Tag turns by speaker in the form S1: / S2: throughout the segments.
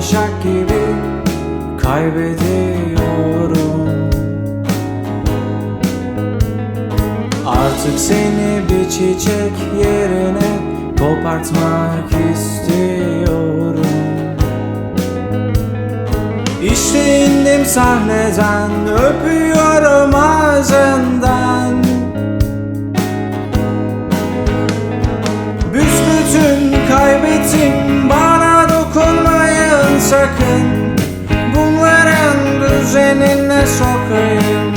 S1: başak gibi kaybediyorum. Artık seni bir çiçek yerine kopartmak istiyorum. İşte indim sahneden öpüyorum ağzından sakın Bunların düzenine sokayım.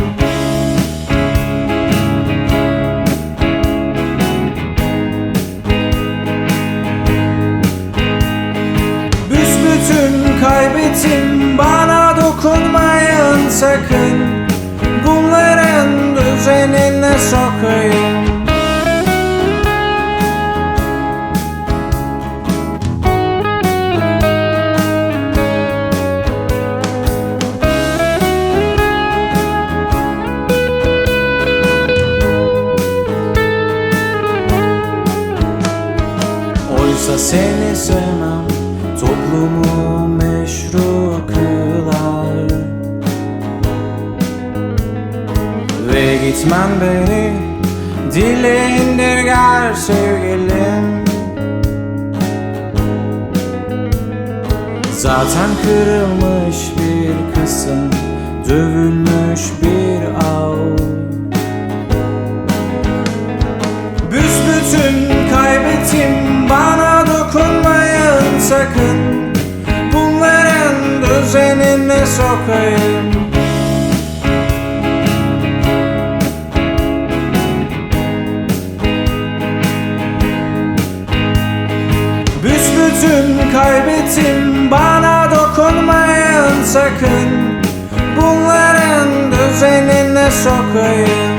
S1: Büsbütün kaybettim bana dokunmayın sakın Oysa seni sevmem. Toplumu meşru kılar. Ve gitmen beni dile indirger sevgilim. Zaten kırılmış bir kısım Dövülmüş bir av sokayım Büsbütün kaybettim bana dokunmayın sakın. Bunların düzenine sokayım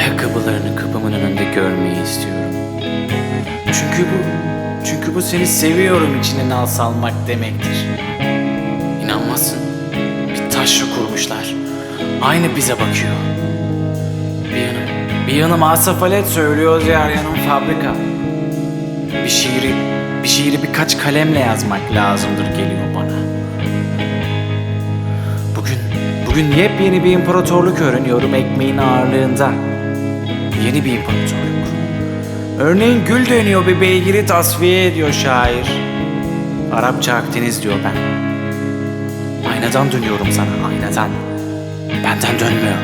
S2: Ayakkabılarını kapımın önünde görmeyi istiyorum. Çünkü bu, çünkü bu seni seviyorum içine nal salmak demektir. İnanmazsın. Bir taşla kurmuşlar. Aynı bize bakıyor. Bir yanım, bir yanım asafalet söylüyor, diğer yanım fabrika. Bir şiiri, bir şiiri birkaç kalemle yazmak lazımdır geliyor bana. Bugün, bugün yepyeni bir imparatorluk öğreniyorum ekmeğin ağırlığında. Yeni bir imparatorluk. Örneğin gül dönüyor bir beygiri tasfiye ediyor şair. Arapça Akdeniz diyor ben. Aynadan dönüyorum sana aynadan. Benden dönmüyor.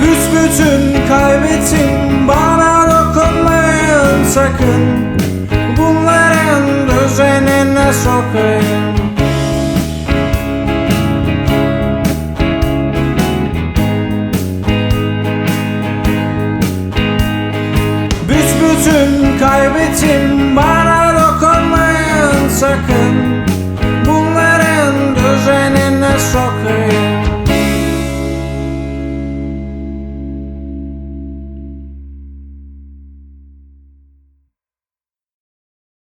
S1: Büsbütün kaybettim bana dokunmayın sakın Bunların düzenine sokayım? Büsbütün kaybettim